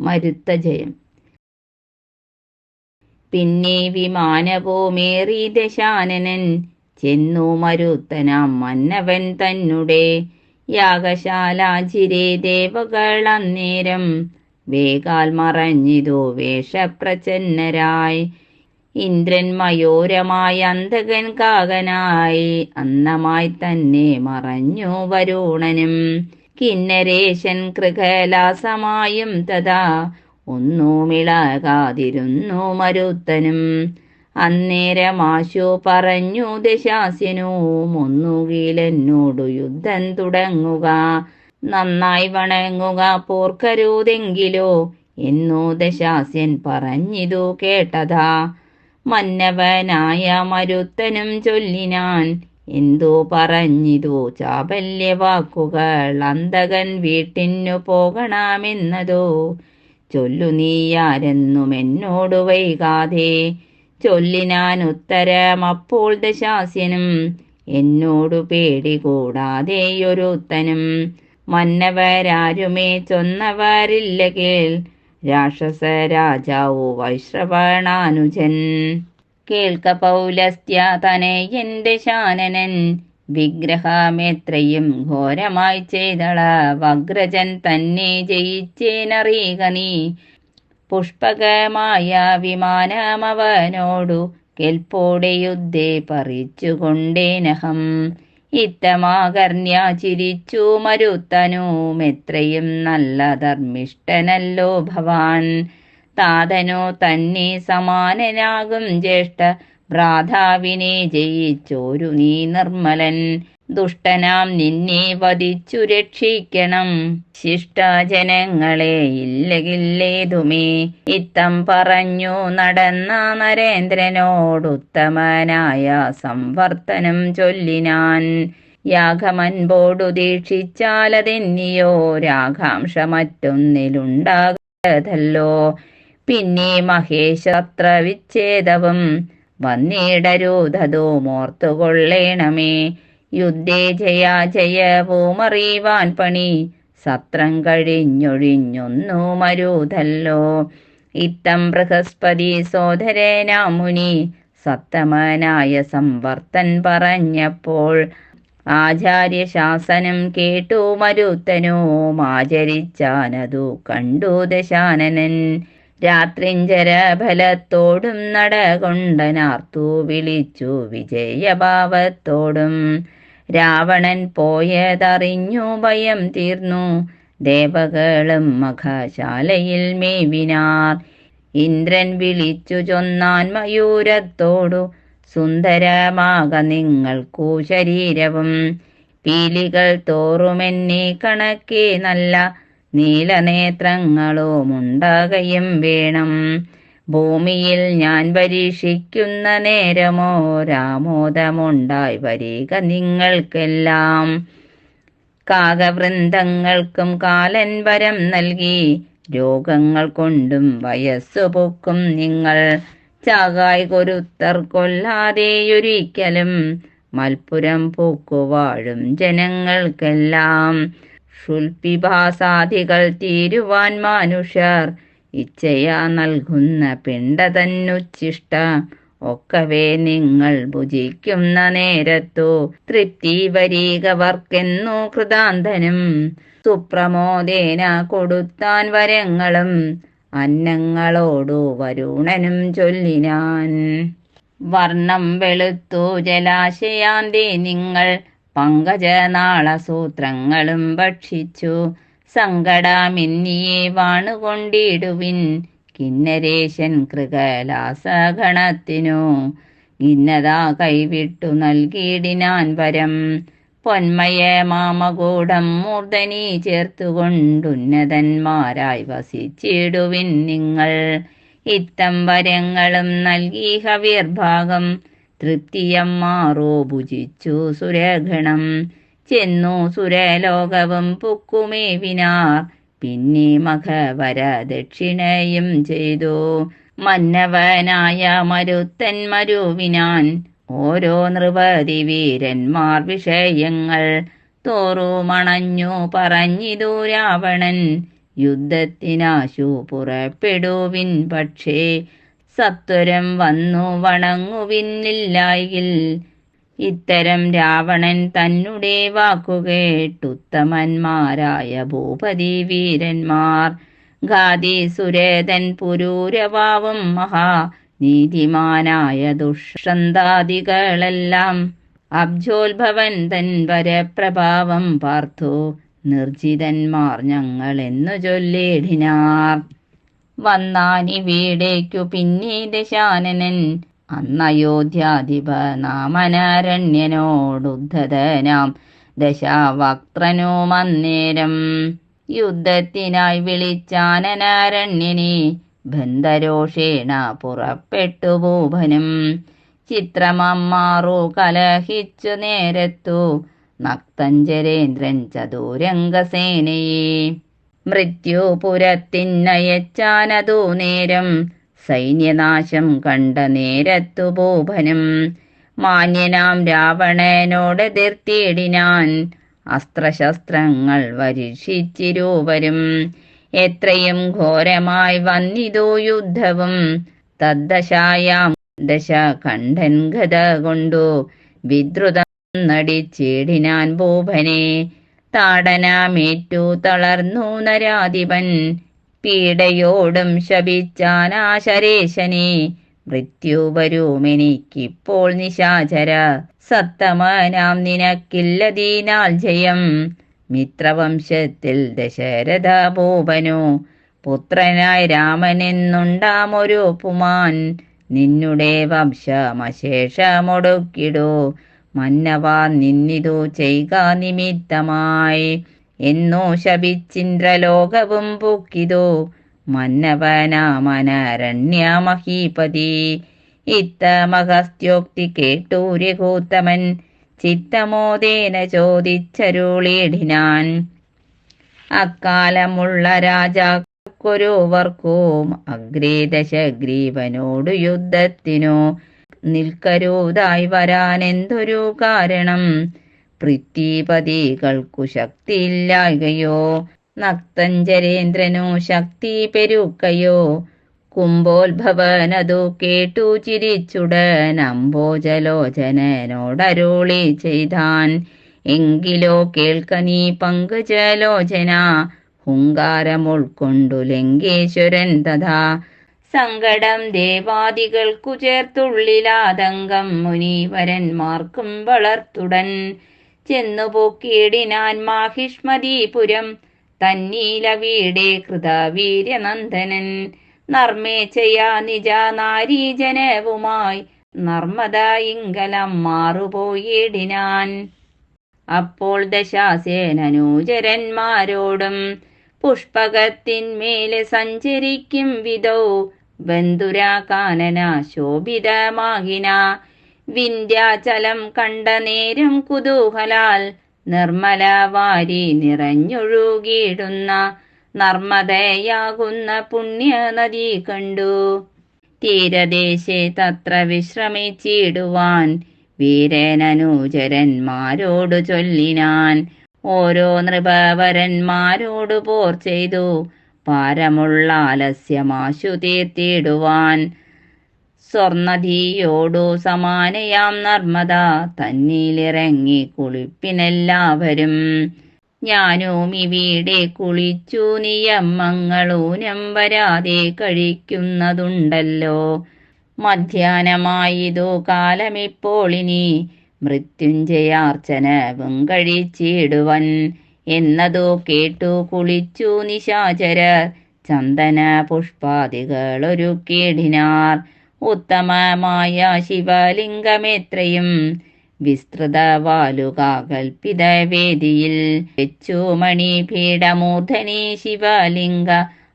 മരുത്ത ജയം. പിന്നെ വിമാനപോമേറി ദശാനനൻ ചെന്നു മരുത്തനാം മന്നവൻ തന്നെ യാഗശാലാചിരെ ദേവകൾ അന്നേരം വേഗാൽ മറഞ്ഞിതു വേഷപ്രചന്നരായി ഇന്ദ്രൻ മയോരമായ അന്തകൻ കാകനായി. അന്നമായി തന്നെ മറഞ്ഞു വരുണനും കിന്നരേശൻ കൃകലാസമായും തഥാ. ഒന്നുമിളകാതിരുന്നു മരുത്തനും. അന്നേരമാശു പറഞ്ഞു ദശാസ്യനും ഒന്നുകിലെന്നോടു യുദ്ധം തുടങ്ങുക. നന്നായി വണങ്ങുക പോർക്കരുതെങ്കിലോ എന്നു ദശാസ്യൻ പറഞ്ഞിതു കേട്ടതാ. മന്നവനായ മരുത്തനും ചൊല്ലിനാൻ എന്തോ പറഞ്ഞിതു ചാബല്യവാക്കുകൾ അന്തകൻ വീട്ടിനു പോകണമെന്നതോ? ചൊല്ലു നീയാരെന്നും എന്നോട് വൈകാതെ. ചൊല്ലിനാൻ ഉത്തരം അപ്പോൾ ദശാസ്യനും എന്നോടു പേടി കൂടാതെ ഒരുത്തനും. മന്നവരാരുമേ ചൊന്നവരില്ല കേൾ. രാക്ഷസ രാജാവു വൈശ്രവണാനുജൻ. കേൾക്ക പൗലസ്ത്യ എന്റെ ശാനനൻ. വിഗ്രഹമെത്രയും ഘോരമായി ചെയ്തള വഗ്രജൻ തന്നെ ജയിച്ചേനറിയുക നീ. പുഷ്പകമായ വിമാനമവനോടു കെൽപ്പോടെ യുദ്ധേ പറിച്ചുകൊണ്ടേനഹം ഇത്തമാകർണ്യ ചിരിച്ചു മരുത്തനുമെത്രയും നല്ല ധർമ്മിഷ്ഠനല്ലോ ഭവാൻ. താതനോ തന്നെ സമാനനാകും ജ്യേഷ്ഠ. ഭ്രാതാവിനെ ജയിച്ചോരു നീ നിർമ്മലൻ. ദുഷ്ടനാം നിന്നെ വധിച്ചു രക്ഷിക്കണം. ശിഷ്ടജനങ്ങളെ ഇല്ലകില്ലേതുമേ. ഇത്തം പറഞ്ഞു നടന്ന നരേന്ദ്രനോടുത്തമനായ സംവർത്തനം ചൊല്ലിനാൻ. യാഗമൻപോടു ദീക്ഷിച്ചാലതെന്നിയോ രാഘാംശ മറ്റൊന്നിലുണ്ടാകതല്ലോ പിന്നെ മഹേശത്ര വിച്ഛേദവും വന്നിടരുതതോ മോർത്തുകൊള്ളേണമേ. യുദ്ധേ ജയ ജയവുമറിവാൻ പണി സത്രം കഴിഞ്ഞൊഴിഞ്ഞൊന്നു മരുതല്ലോ. ഇത്തം ബൃഹസ്പതി സോദരനാമുനി സത്തമനായ സംവർത്തൻ പറഞ്ഞപ്പോൾ ആചാര്യശാസനം കേട്ടു മരുത്തനോ ആചരിച്ചാനതു കണ്ടു ദശാനനൻ. രാത്രിഞ്ചര ഫലത്തോടും നടകൊണ്ടനാർത്തു വിളിച്ചു വിജയഭാവത്തോടും. രാവണൻ പോയതറിഞ്ഞു ഭയം തീർന്നു. ദേവകളും മഖശാലയിൽ മേവിനാർ. ഇന്ദ്രൻ വിളിച്ചു ചൊന്നാൻ മയൂരത്തോടു സുന്ദരമാക നിങ്ങൾക്കു ശരീരവും. പീലികൾ തോറുമെന്നെ കണക്കേ നല്ല നീലനേത്രങ്ങളുമുണ്ടാകയും വേണം. ഭൂമിയിൽ ഞാൻ പരീക്ഷിക്കുന്ന നേരമോ രാമോദമുണ്ടായി വരിക നിങ്ങൾക്കെല്ലാം. കാകവൃന്ദങ്ങൾക്കും കാലൻ വരം നൽകി രോഗങ്ങൾ കൊണ്ടും വയസ്സു പൊക്കും നിങ്ങൾ. ചാകായ് കൊരുത്തർ കൊല്ലാതെയൊരിക്കലും മൽപ്പുരം പൂക്കുവാഴും ജനങ്ങൾക്കെല്ലാം. ഷുൽപിഭാസാദികൾ തീരുവാൻ മനുഷ്യർ ഇച്ഛയാ നൽകുന്ന പിണ്ട തന്നുച്ചിഷ്ട ഒക്കവേ നിങ്ങൾ ഭുജിക്കുന്ന നേരത്തു തൃപ്തി വരീകവർക്കെന്നു കൃതാന്തനും. സുപ്രമോദേന കൊടുത്താൻ വരങ്ങളും അന്നങ്ങളോടു വരുണനും ചൊല്ലിനാൻ. വർണം വെളുത്തു ജലാശയാന്തി നിങ്ങൾ പങ്കജനാള സൂത്രങ്ങളും ഭക്ഷിച്ചു. സങ്കടാമിന്നിയെ വാണുകൊണ്ടിടുവിൻ കിന്നരേശൻ കൃകലാസഗണത്തിനു. ഇന്നതാ കൈവിട്ടു നൽകിയിടിനാൻ വരം. പൊന്മയ മാമകൂടം മൂർധനി ചേർത്തുകൊണ്ടുന്നതന്മാരായി വസിച്ചിടുവിൻ നിങ്ങൾ. ഇത്തം വരങ്ങളും നൽകി ഹവീർഭാഗം തൃപ്തിയം മാറോ ഭുജിച്ചു സുരഗണം ചെന്നു സുരലോകവും പുക്കുമേവിനാർ പിന്നെ മഖവര ദക്ഷിണയും ചെയ്തു. മന്നവനായ മരുത്തൻ മരുവിനാൻ. ഓരോ നൃപതി വീരന്മാർ വിഷയങ്ങൾ തോറുമണഞ്ഞു പറഞ്ഞിതു രാവണൻ. യുദ്ധത്തിനാശു പുറപ്പെടുവിൻ പക്ഷേ സത്വരം വന്നു വണങ്ങുവിന്നില്ലായിൽ. ഇത്തരം രാവണൻ തന്നെ വാക്കുകേട്ടുത്തമന്മാരായ ഭൂപതി വീരന്മാർ. ഗാദി സുരേതൻ പുരൂരവാവും മഹാ നീതിമാനായ ദുഷന്താദികളെല്ലാം അബ്ജോത്ഭവൻ തൻ വരപ്രഭാവം പാർത്തു. നിർജിതന്മാർ ഞങ്ങൾ എന്നു ചൊല്ലിടിനാർ. വന്നാനി വീടേക്കു പിന്നീട് ശാനനൻ. അന്നയോധ്യാധിപ നാമനാരണ്യനോടുദ്ധതനാം ദശാവക്ത്രനും അന്നേരം യുദ്ധത്തിനായി വിളിച്ചാനനാരണ്യനെ ബന്ധരോഷേണ പുറപ്പെട്ടു ഭൂപനും. ചിത്രമമ്മാറു കലഹിച്ചു നേരത്തു നക്തഞ്ചരേന്ദ്രൻ ചതുരംഗസേനയെ. മൃത്യുപുരത്തിനയച്ചാനതു നേരം സൈന്യനാശം കണ്ട നേരത്തു ഭൂപനും. മാന്യനാം രാവണനോട് എതിർത്തിയിടിനാൻ അസ്ത്രശസ്ത്രങ്ങൾ വരിഷിച്ചിരുവരും. എത്രയും ഘോരമായി വന്നിതു യുദ്ധവും തദ്ദശായാം ദശ കണ്ഠൻ ഗത കൊണ്ടു വിദ്രുതം നടിച്ചിടിനാൻ ഭൂപനെ. താടനമേറ്റു തളർന്നു നരാധിപൻ. പീഡയോടും ശപിച്ചാനാശരേശനെ മൃത്യു വരുമെനിക്കിപ്പോൾ നിശാചര. സത്തമനാം നിനക്കില്ലതീനാൽ ജയം. മിത്രവംശത്തിൽ ദശരഥ ഭൂപനു പുത്രനായി രാമനെന്നുണ്ടാമൊരു പുമാൻ. നിന്നുടെ വംശമശേഷമൊടുക്കിടു. മന്നവ നിന്നിതു ചെയ്ക നിമിത്തമായി. എന്നോ ശപിച്ചിന്ദ്രലോകവും പൊക്കിതു. ഇത്ത മഹസ്ത്യോക്തി കേട്ടു രഘൂത്തമൻ. ചിത്തമോദേന ചോദിച്ചരുളിടിനാൻ. അക്കാലമുള്ള രാജാക്കൊരുവർക്കും അഗ്രേദശഗ്രീവനോടു യുദ്ധത്തിനു നിൽക്കരുതായി വരാൻ എന്തൊരു കാരണം? പൃഥ്വിപതികൾക്കു ശക്തിയില്ലായകയോ നക്തഞ്ചരേന്ദ്രനു ശക്തി പെരുക്കയോ കുംഭോത്ഭവനതു കേട്ടു ചിരിച്ചുടൻ അംബോജലോചനോടരുളി ചെയ്താൻ. എങ്കിലോ കേൾക്ക നീ ഹുങ്കാരമുൾക്കൊണ്ടു ഹുങ്കാരം ലങ്കേശ്വരൻ തഥാ സങ്കടം ദേവാദികൾക്കു ചേർത്തുള്ളിലാതങ്കം മുനീവരന്മാർക്കും വളർത്തുടൻ. ചെന്നു പൊക്കിയിടിനാൻ മാഹിഷ്മതീപുരം തന്നീല വീടേ കൃതവീര്യനന്ദനൻ. നർമ്മേച്ചയാ നിജ നാരീജനവുമായി നർമ്മദ ഇംഗലം മാറുപോയിടിനാൻ. അപ്പോൾ ദശാസേനനൂചരന്മാരോടും പുഷ്പകത്തിന്മേലെ സഞ്ചരിക്കും വിധൗ. ബന്ധുരാകാനന ശോഭിതമാകിന വിന്ധ്യാചലം കണ്ട നേരം കുതൂഹലാൽ നിർമ്മല വാരി നിറഞ്ഞൊഴുകിയിടുന്ന നർമ്മദയാകുന്ന പുണ്യനദി കണ്ടു. തീരദേശെ തത്ര വിശ്രമിച്ചിടുവാൻ വീരനനുചരന്മാരോടു ചൊല്ലിനാൻ. ഓരോ നൃപവരന്മാരോട് പോർ ചെയ്തു. പാരമുള്ള ആലസ്യമാശു തീർത്തിടുവാൻ സ്വർണധീയോടു സമാനയാം നർമ്മദ. തന്നിലിറങ്ങി കുളിപ്പിനെല്ലാവരും ഞാനും ഇവിടെ കുളിച്ചു നിയമങ്ങളൂനം വരാതെ കഴിക്കുന്നതുണ്ടല്ലോ. മധ്യാഹ്നമായതു കാലമിപ്പോളിനി മൃത്യുഞ്ജയാർച്ചനവും കഴിച്ചിടുവൻ എന്നതു കേട്ടു കുളിച്ചു നിശാചര ചന്ദന പുഷ്പാദികൾ പുഷ്പാദികളൊരുക്കിയിടിനാർ ഉത്തമമായ ശിവലിംഗമേത്രയും വിസ്തൃതവാലുക കൽപ്പിത വേദിയിൽ വെച്ചു മണിപീഠമൂർധനി ശിവലിംഗ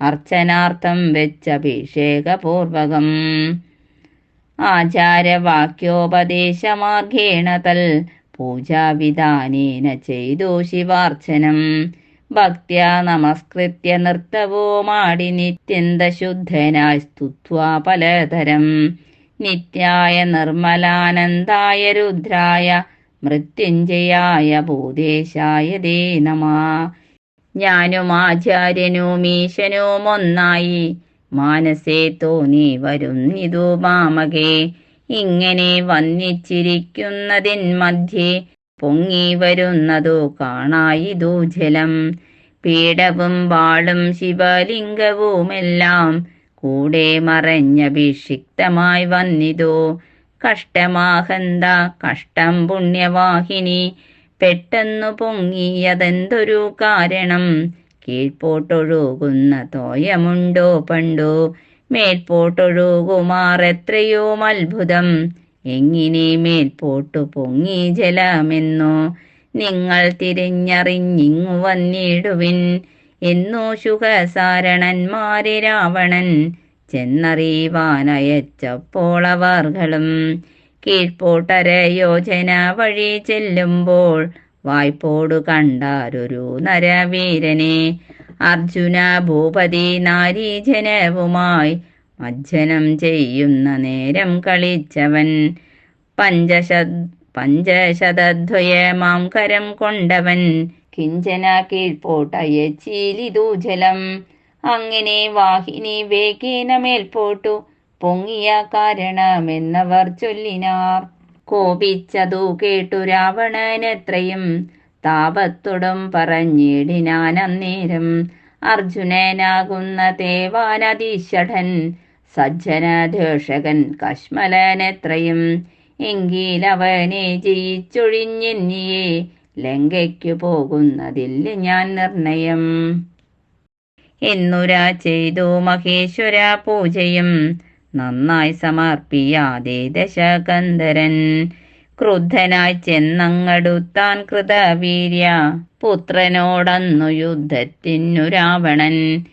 അർച്ചനാർത്ഥം വെച്ചഭിഷേകപൂർവകം ആചാരവാക്യോപദേശമാർഗേണ തൽ പൂജാവിധാനേന ചെയ്തു ശിവാർച്ചനം. ഭക്ത്യ നമസ്കൃത്യ നൃത്തവുമാടി നിത്യന്തശുദ്ധനായി സ്തുത്വാ പലതരം. നിത്യായ നിർമ്മലാനന്ദായ രുദ്രായ മൃത്യുഞ്ജയായ ഭൂതേശായ ദേ നമ. ഞാനും ആചാര്യനും ഈശനും ഒന്നായി. മാനസേ തോന്നി വരുന്നിതു മാമകേ. ഇങ്ങനെ വന്നിച്ചിരിക്കുന്നതിൻ മധ്യേ പൊങ്ങി വരുന്നതു കാണായിതു ജലം. പീഠവും വാളും ശിവലിംഗവുമെല്ലാം കൂടെ മറഞ്ഞഭിഷിക്തമായി വന്നിതു. കഷ്ടമാഹന്ത കഷ്ടം പുണ്യവാഹിനി പെട്ടെന്നു പൊങ്ങിയതെന്തൊരു കാരണം? കീഴ്പോട്ടൊഴുകുന്ന തോയമുണ്ടോ പണ്ടു? മേൽപോട്ടൊഴുകുമാറെത്രയോ അത്ഭുതം. എങ്ങനെ മേൽപോട്ടു പൊങ്ങി ജലമെന്നോ നിങ്ങൾ തിരിഞ്ഞറിഞ്ഞിങ്ങു വന്നിടുവിൻ. എന്നു ശുഖസാരണന്മാരെ രാവണൻ ചെന്നറിയുവാനയച്ചപ്പോൾ അവർകളും കീഴ്പോട്ടര യോജന വഴി ചെല്ലുമ്പോൾ വായ്പോടു കണ്ടാരൊരു നരവീരനെ. അർജുന ഭൂപതി നാരീജനവുമായി മജ്ജനം ചെയ്യുന്ന നേരം കളിച്ചവൻ പഞ്ചശ പഞ്ചശതദ്വയമാം കരം കൊണ്ടവൻ കിഞ്ചന കീഴ്പോട്ടയച്ചീലിതു ജലം. അങ്ങനെ വാഹിനി വേഗേന മേൽപോട്ടു. പൊങ്ങിയ കാരണമെന്നവർ ചൊല്ലിനാർ. കോപിച്ചതു കേട്ടു രാവണനെത്രയും താപത്തോടും പറഞ്ഞിടിനാൻ അന്നേരം അർജുനനാകുന്ന ദേവാനദീഷഠൻ സജ്ജന ദേഷകൻ കശ്മലനെത്രയും. എങ്കിലവനെ ജയിച്ചൊഴിഞ്ഞെന്നിയെ ലങ്കയ്ക്കു പോകുന്നതിൽ ഞാൻ നിർണയം. എന്നുരാ ചെയ്തു മഹേശ്വര പൂജയും. നന്നായി സമർപ്പിയാതെ ദശകന്ധരൻ. ക്രുദ്ധനായി ചെന്നങ്ങടുത്താൻ കൃതവീര്യ. പുത്രനോടന്നു യുദ്ധത്തിനു രാവണൻ.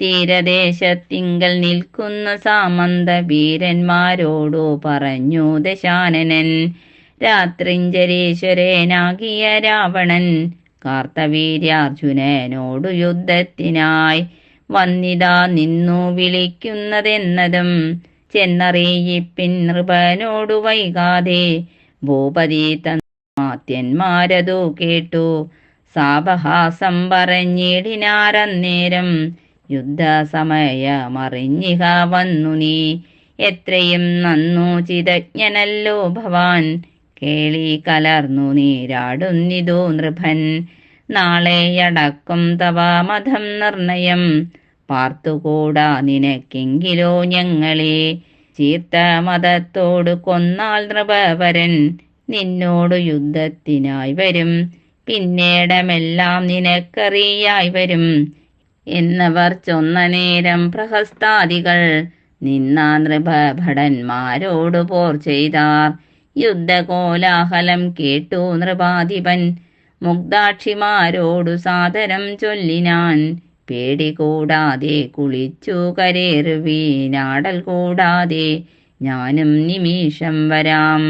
തീരദേശത്തിങ്കൽ നിൽക്കുന്ന സാമന്ത വീരന്മാരോടു പറഞ്ഞു ദശാനനൻ. രാത്രിഞ്ചരീശ്വരനാകിയ രാവണൻ കാർത്തവീര്യാർജുനനോടു യുദ്ധത്തിനായി വന്നിതാ നിന്നു വിളിക്കുന്നതെന്നതും ചെന്നറിയിപ്പിൻ നൃപനോടു വൈകാതെ ഭൂപതി തന്മാത്യന്മാരതു കേട്ടു. സാപഹാസം പറഞ്ഞിടിനാരന്നേരം യുദ്ധസമയമറിഞ്ഞിക വന്നു നീ. എത്രയും നന്നു ചിതജ്ഞനല്ലോ ഭവാൻ. കേളി കലർന്നു നീരാടുന്നിതോ നൃഭൻ. നാളെയടക്കും തവ മതം നിർണയം. പാർത്തുകൂടാ നിനക്കെങ്കിലോ ഞങ്ങളെ. ചീർത്ത മതത്തോട് കൊന്നാൽ നൃപവരൻ നിന്നോട് യുദ്ധത്തിനായി വരും. പിന്നീടമെല്ലാം നിനക്കറിയായി വരും. എന്നവർ ചൊന്ന നേരം പ്രഹസ്താദികൾ നിന്ന നൃപഭടന്മാരോട് പോർ ചെയ്താർ. യുദ്ധകോലാഹലം കേട്ടു നൃപാധിപൻ. മുഗ്ധാക്ഷിമാരോടു സാദരം ചൊല്ലിനാൻ. പേടി കൂടാതെ കുളിച്ചു കരേറുവീനാടൽ കൂടാതെ ഞാനും നിമിഷം വരാം.